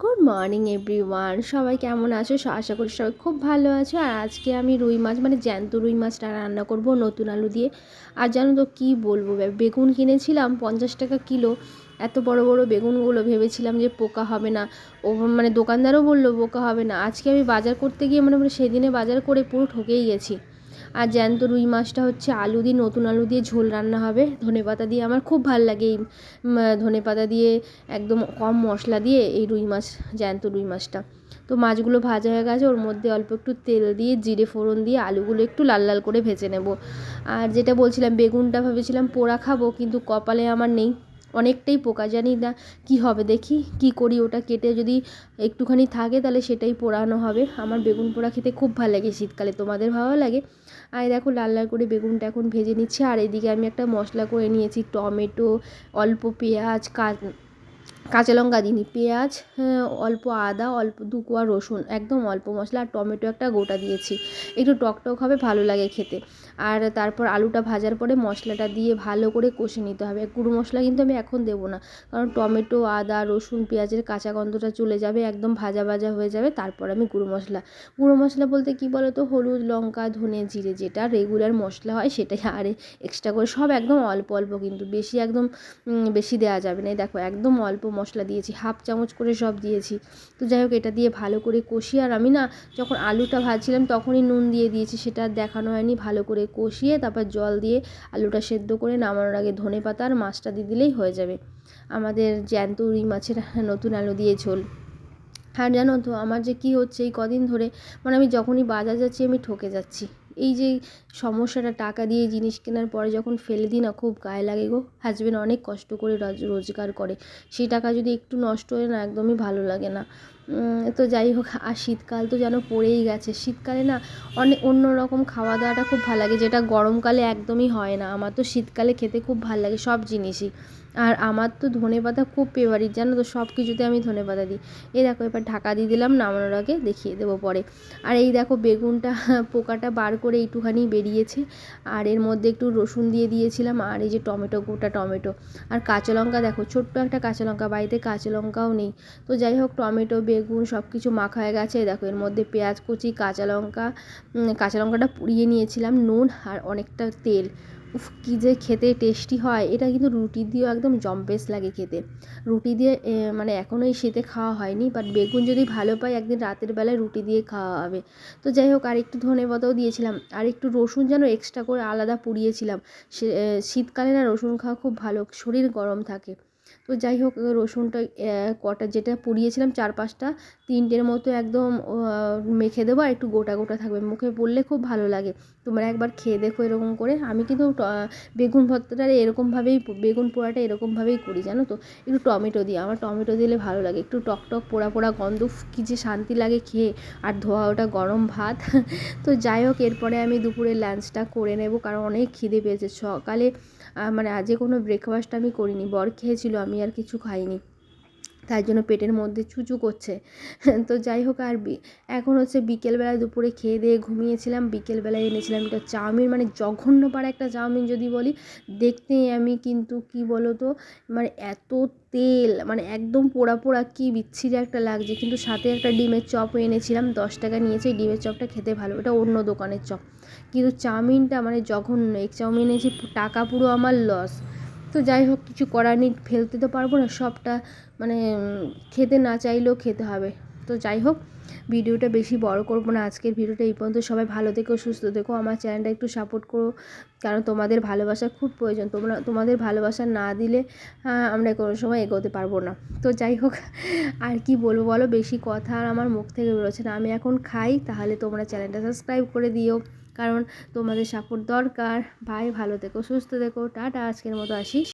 Good morning everyone সবাই কেমন আছো? আশা করি সবাই খুব ভালো আছো। আর আজকে আমি রুই মাছ মানে জ্যান্ত রুই মাছটা রান্না করব নতুন আলু দিয়ে। আর জানো তো কী বলব বেগুন কিনেছিলাম পঞ্চাশ টাকা কিলো। এত বড় বড় বেগুনগুলো ভেবেছিলাম যে পোকা হবে না। ও মানে দোকানদারও বলল পোকা হবে না। আজকে আমি বাজার করতে গিয়ে মানে মানে সেদিনে বাজার করে পুরো ঠকেই গেছি। আর জ্যান্ত রুই মাছটা হচ্ছে আলু দিয়ে, নতুন আলু দিয়ে ঝোল রান্না হবে। ধনেপাতা দিয়ে আমার খুব ভালো লাগে এই ধনেপাতা দিয়ে একদম কম মশলা দিয়ে এই রুই মাছ, জ্যান্ত রুই মাছটা। তো মাছগুলো ভাজা হয়ে গেছে, ওর মধ্যে অল্প একটু তেল দিয়ে, জিরে ফোড়ন দিয়ে আলুগুলো একটু লাল লাল করে ভেজে নেব। আর যেটা বলছিলাম, বেগুনটা ভেবেছিলাম পোড়া খাব, কিন্তু কপালে আমার নেই। অনেকটাই পোকা জানি না কি হবে দেখি, কি করি ওটা কেটে যদি একটুখানি থাকে তাহলে সেটাই পোড়ানো হবে। আমার বেগুন পোড়া খেতে খুব ভালো লাগে শীতকালে, তোমাদের ভালো লাগে? আর দেখো লাল লাল করে বেগুনটা এখন ভেজে নিচ্ছে, আর এদিকে আমি একটা মশলা করে নিয়েছি, টমেটো, অল্প পেঁয়াজ কা কাঁচা লঙ্কা দিইনি পেঁয়াজ হ্যাঁ, অল্প আদা অল্প দু কোয়া রসুন একদম অল্প মশলা আর টমেটো একটা গোটা দিয়েছি। একটু টক টক হবে ভালো লাগে খেতে। আর তারপর আলুটা ভাজার পরে মশলাটা দিয়ে ভালো করে কষে নিতে হবে। গুঁড়ো মশলা কিন্তু আমি এখন দেবো না কারণ টমেটো আদা রসুন পেঁয়াজের কাঁচা গন্ধটা চলে যাবে একদম ভাজা ভাজা হয়ে যাবে তারপর আমি গুঁড়ো মশলা। গুঁড়ো মশলা বলতে কী বলো তো হলুদ লঙ্কা ধনে জিরে যেটা রেগুলার মশলা হয় সেটাই আর এক্সট্রা করে সব একদম অল্প অল্প কিন্তু বেশি একদম বেশি দেওয়া যাবে না। দেখো একদম অল্প মশলা দিয়েছি, হাফ চামচ করে সব দিয়েছি। তো যাই হোক, এটা দিয়ে ভালো করে কষিয়ে, আর আমি না যখন আলুটা ভাজছিলাম তখনই নুন দিয়ে দিয়েছি, সেটা দেখানো হয়নি। ভালো করে কষিয়ে তারপর জল দিয়ে আলুটা সেদ্ধ করে নামানোর আগে ধনে পাতা আর মাছটা দিয়ে দিলেই হয়ে যাবে। আমাদের জ্যান্ত রুই মাছের নতুন আলু দিয়ে ঝোল। আর জানো তো, আমার যে কী হচ্ছে এই কদিন ধরে মানে আমি যখনই বাজার যাচ্ছি, আমি ঠকে যাচ্ছি। এই যে সমস্যাটা, টাকা দিয়ে জিনিস কেনার পরে যখন ফেলে দিই না, খুব গায়ে লাগে গো। হাজবেন্ড অনেক কষ্ট করে রোজ- রোজগার করে। সেই টাকা যদি একটু নষ্ট হয় না, একদমই ভালো লাগে না। তো যাই হোক আর শীতকাল তো যেন পড়েই গেছে। শীতকালে না অনেক অন্য রকম খাওয়া দাওয়াটা খুব ভালো লাগে, যেটা গরমকালে একদমই হয় না। আমার তো শীতকালে খেতে খুব ভালো লাগে সব জিনিসই। আর আমার তো ধনে পাতা খুব ফেভারিট জানো তো, সব কিছুতে আমি ধনে পাতা দিই। এই দেখো, এবার ঢাকা দিয়ে দিলাম, নামানোর আগে দেখিয়ে দেবো পরে। আর এই দেখো, বেগুনটা পোকাটা বার করে একটুখানি বেরিয়েছে। আর এর মধ্যে একটু রসুন দিয়ে দিয়েছিলাম, আর এই যে টমেটো, গোটা টমেটো। আর কাঁচা লঙ্কা দেখো, ছোট্ট একটা কাঁচা লঙ্কা, বাড়িতে কাঁচা লঙ্কাও নেই। তো যাই হোক, টমেটো, বেগুন সব কিছু মাখা হয়ে গেছে। দেখো, এর মধ্যে পেঁয়াজ কুচি, কাঁচা লঙ্কা কাঁচা লঙ্কাটা পুড়িয়ে নিয়েছিলাম, নুন আর অনেকটা তেল। উফ, কী যে খেতে টেস্টি হয়। এটা কিন্তু রুটি দিয়েও একদম জম্পেস লাগে খেতে। রুটি দিয়ে মানে এখনও এই শীতে খাওয়া হয়নি বাট বেগুন যদি ভালো পাই, একদিন রাতের বেলায় রুটি দিয়ে খাওয়া হবে। তো যাই হোক আর একটু ধনে পাতাও দিয়েছিলাম। আর একটু রসুন যেন এক্সট্রা করে আলাদা পুড়িয়েছিলাম। শীতকালে না রসুন খাওয়া খুব ভালো, শরীর গরম থাকে। তো যাই হোক রসুনটা কটা যেটা পুড়িয়েছিলাম চার পাঁচটা তিনটের মতো একদম মেখে দেবো আর একটু গোটা গোটা থাকবে। মুখে পড়লে খুব ভালো লাগে। তোমরা একবার খেয়ে দেখো এরকম করে। আমি কিন্তু বেগুন ভর্তাটা এরকমভাবেই বেগুন পোড়াটা এরকমভাবেই করি, জানো তো? একটু টমেটো দিই। আমার টমেটো দিলে ভালো লাগে। একটু টক টক পোড়া পোড়া গন্ধ কী যে শান্তি লাগে খেয়ে। আর ধোয়া ওটা গরম ভাত। তো যাই হোক, এরপরে আমি দুপুরে লাঞ্চটা করে নেব, কারণ অনেক খিদে পেয়েছে। সকালে মানে আজকে কোনো ব্রেকফাস্ট আমি করিনি। বর খেয়েছিল আমি আর কিছু খাইনি। তার জন্য পেটের মধ্যে চুচু করছে। তো যাই হোক আর এখন হচ্ছে বিকেলবেলায় দুপুরে খেয়ে দিয়ে ঘুমিয়েছিলাম। বিকেলবেলায় এনেছিলাম একটা চাউমিন মানে জঘন্য পাড়া একটা চাউমিন যদি বলি, দেখতে আমি কিন্তু কি বলো তো মানে এত তেল মানে একদম পোড়া পোড়া, কি বিচ্ছিরি একটা লাগছে। কিন্তু সাথে একটা ডিমের চপও এনেছিলাম, দশ টাকা নিয়েছে ডিমের চপটা খেতে ভালো ওটা অন্য দোকানের চপ। কিন্তু চাউমিনটা মানে জঘন্য এক চাউমিন এনেছি টাকা পুরো আমার লস তো যাই হোক, কিছু করার নেই, ফেলতে তো পারব না, সবটা মানে খেতে না চাইলেও খেতে হবে। তো যাই হোক, ভিডিওটা বেশি বড় করব না। আজকের ভিডিওটা এই পর্যন্ত। সবাই ভালো থেকো, সুস্থ থেকো। আমার চ্যানেলটা একটু সাপোর্ট করো, কারণ তোমাদের ভালোবাসা খুব প্রয়োজন। তোমরা, তোমাদের ভালোবাসা না দিলে আমরা কোনো সময় এগোতে পারব না। তো যাই হোক, আর কি বলব বলো? বেশি কথা আর আমার মুখ থেকে বেরোচ্ছে না। আমি এখন খাই, তাহলে তোমরা চ্যানেলটা সাবস্ক্রাইব করে দিও। কারণ তোমাদের সাপোর্ট দরকার। ভাই ভালো থেকো, সুস্থ থেকো। টাটা, আজকের মতো আসি।